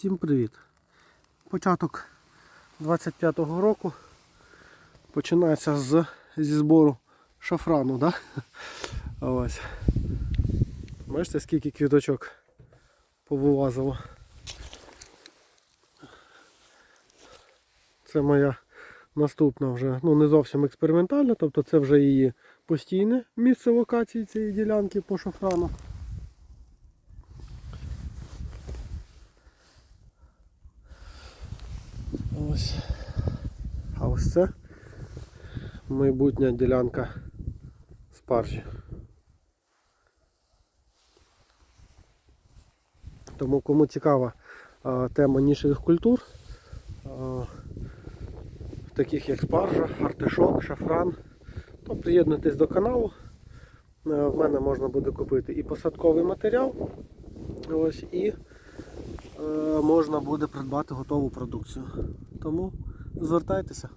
Всім привіт! Початок 25-го року починається з, зі збору шафрану, да? Ось. Бачите, скільки квіточок повилазило. Це моя наступна вже, ну не зовсім експериментальна, тобто це вже її постійне місце локації цієї ділянки по шафрану. Ось. А ось це майбутня ділянка спаржі. Тому кому цікава а, тема нішевих культур, а, таких як спаржа, артишок, шафран, то приєднуйтесь до каналу. Е, В мене можна буде купити і посадковий матеріал, ось, і можна буде придбати готову продукцію. Тому звертайтеся.